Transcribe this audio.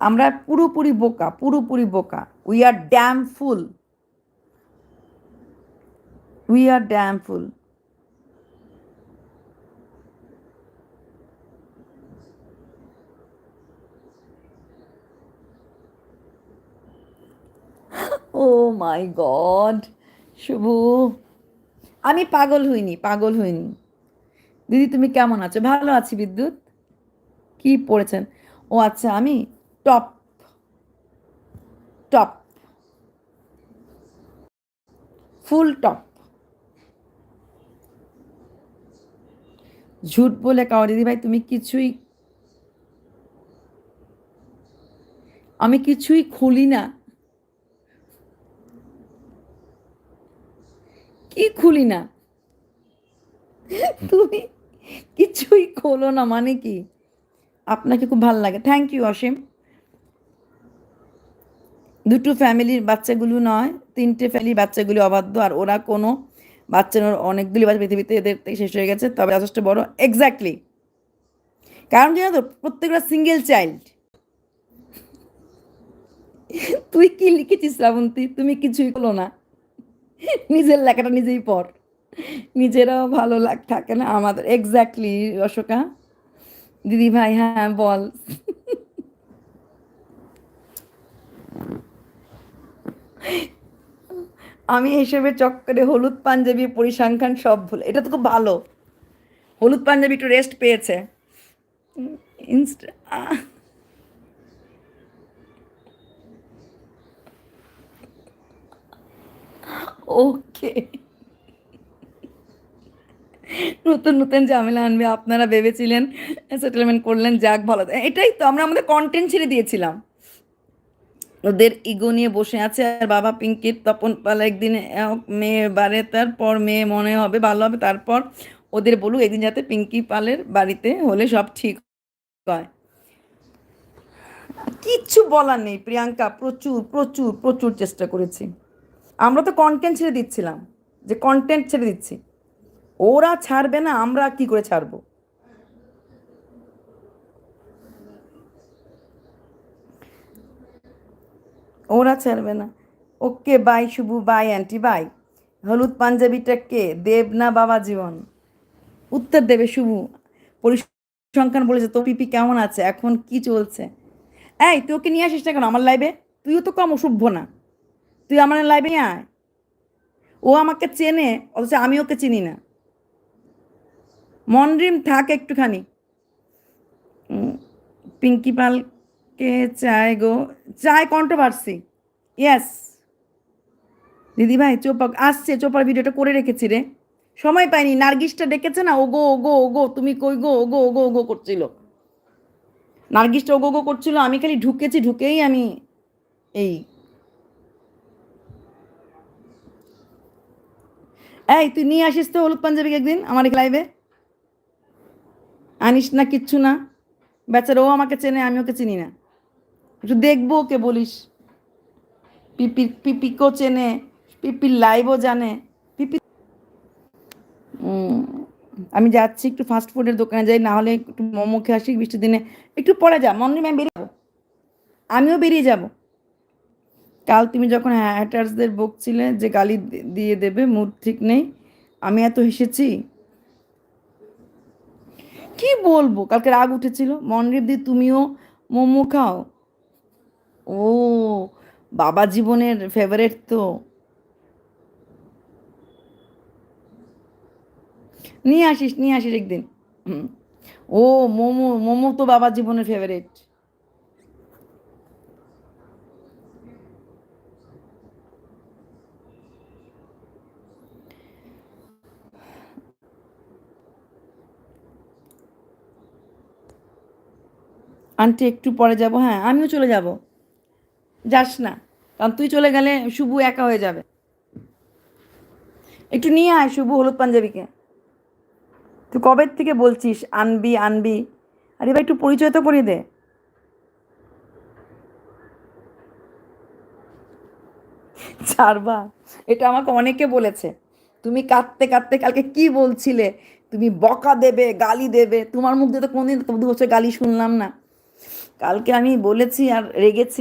আমরা পুরোপুরি বোকা পুরোপুরি বোকা। We are damn fool we are damn fool oh my god Shubho. আমি পাগল হইনি পাগল হইনি। দিদি, তুমি কেমন আছো? ভালো আছি বিদ্যুৎ? কি পড়েছেন? ও আচ্ছা আমি টপ টপ, ফুল টপ। ঝুট বলে কাও, দিদি ভাই, তুমি কিছুই, আমি কিছুই খুলি না। কি খুলি না? তুমি কিছুই খোলো না মানে কি? আপনাকে খুব ভালো লাগে। থ্যাংক ইউ অসীম দুটো ফ্যামিলির বাচ্চাগুলো নয়, তিনটে ফ্যামিলির বাচ্চাগুলি অবাধ্য, আর ওরা কোনো বাচ্চার অনেকগুলি বাচ্চা পৃথিবীতে এদের থেকে শেষ হয়ে গেছে, তবে যথেষ্ট বড়। এক্স্যাক্টলি কারণ জানো তো, প্রত্যেকটা সিঙ্গেল চাইল্ড তুই কি লিখেছিস, শ্রাবন্তী? তুমি কিছুই হলো না। নিজের লেখাটা নিজেই পড়। নিজেরাও ভালো লাগ থাকে না আমাদের। এক্স্যাক্টলি অশোকা। দিদি ভাই হ্যাঁ বল। আমি হিসেবে চক্করে হলুদ পাঞ্জাবি, পরিসংখ্যান সব ভুল এটা তো খুব ভালো। হলুদ পাঞ্জাবি একটু রেস্ট পেয়েছে। ইনস্টা ওকে নতুন নতুন ঝামেলা আনবে, আপনারা ভেবেছিলেন সেটেলমেন্ট করলেন, যাক, ভালো। এটাই তো, আমরা আমাদের কন্টেন্ট ছেড়ে দিয়েছিলাম। ওদের ইগো নিয়ে বসে আছে আর বাবা পিঙ্কির তপন পাল একদিন মেয়ে বাড়ে তারপর মেয়ে মনে হবে, ভালো হবে, তারপর ওদের বলুক একদিন যাতে পিঙ্কি পালের বাড়িতে হলে সব ঠিক হয়। কিচ্ছু বলার নেই প্রিয়াঙ্কা, প্রচুর প্রচুর প্রচুর চেষ্টা করেছি। আমরা তো কন্টেন্ট ছেড়ে দিচ্ছিলাম, যে কন্টেন্ট ছেড়ে দিচ্ছি। ওরা ছাড়বে না, আমরা কি করে ছাড়বো? ওরা ছাড়বে না। Okay bye, Shubhu, bye, aunty, bye. হলুদ পাঞ্জাবিটা কে? দেব না বাবা জীবন? উত্তর দেবে শুভু। পরিসংখ্যান বলেছে তো পিপি কেমন আছে? এখন কি চলছে? এই তুই ওকে নিয়ে আসিস না কেন? আমার লাইভে তুইও তো কম অসভ্য না। তুই আমার লাইভে আয়। ও আমাকে চেনে, অথচ আমি ওকে চিনি না। মনড্রিম থাক একটুখানি। পিঙ্কি পালকে চায় গো? চায় কন্ট্রোভার্সি ইয়েস দিদি ভাই চোপা আসছে। চোপার ভিডিওটা করে রেখেছি রে। সময় পাইনি। নার্গিসটা ডেকেছে না? ওগো ওগো ওগো, তুমি কই গো? ওগো ওগো ওগো করছিল। নার্গিসটা ওগো ওগো করছিল। আমি খালি ঢুকেছি, ঢুকেই আমি এই এই, তুই নিয়ে আসিস তো হলুদ পাঞ্জাবি একদিন আমার লাইভে আনিস না কিচ্ছু না। বেচারা, ও আমাকে চেনে আমি ওকে চিনি না। একটু দেখব ওকে বলিস। পিপি পিপিকেও চেনে পিপির লাইভও জানে। পিপি আমি যাচ্ছি একটু ফাস্ট ফুডের দোকানে যাই, না হলে একটু মোমো খেয়ে আসি, বৃষ্টির দিনে। একটু পরে যা মনে আমি বেরিয়ে যাব। আমিও বেরিয়ে যাব। কাল তুমি যখন হ্যাটার্সদের বকছিলে যে গালি দিয়ে দেবে মুড ঠিক নেই, আমি এত হেসেছি। কি বলব? কালকে রাগ উঠেছিল। মনদীপ দি, তুমিও মোমো খাও। ও, বাবা জীবনের ফেভারেট তো। নিয়ে আসিস নিয়ে আসিস একদিন। ও, মোমো মোমো তো বাবা জীবনের ফেভারেট আন্টি, একটু পরে যাব হ্যাঁ আমিও চলে যাব। যাস না। কারণ তুই চলে গেলে শুভু একা হয়ে যাবে। একটু নিয়ে আয় শুভু হলুদ পাঞ্জাবিকে। তুই কবে থেকে বলছিস আনবি আনবি? আরে ভাই একটু পরিচয় তো করিয়ে দে। ছাড়বা, এটা আমাকে অনেকে বলেছে। তুমি কাঁদতে কাঁদতে কালকে কি বলছিলে? তুমি বকা দেবে, গালি দেবে। তোমার মুখ দিয়ে তো কোনদিন দু বছর গালি শুনলাম না। কালকে আমি বলেছি আর রেগেছি।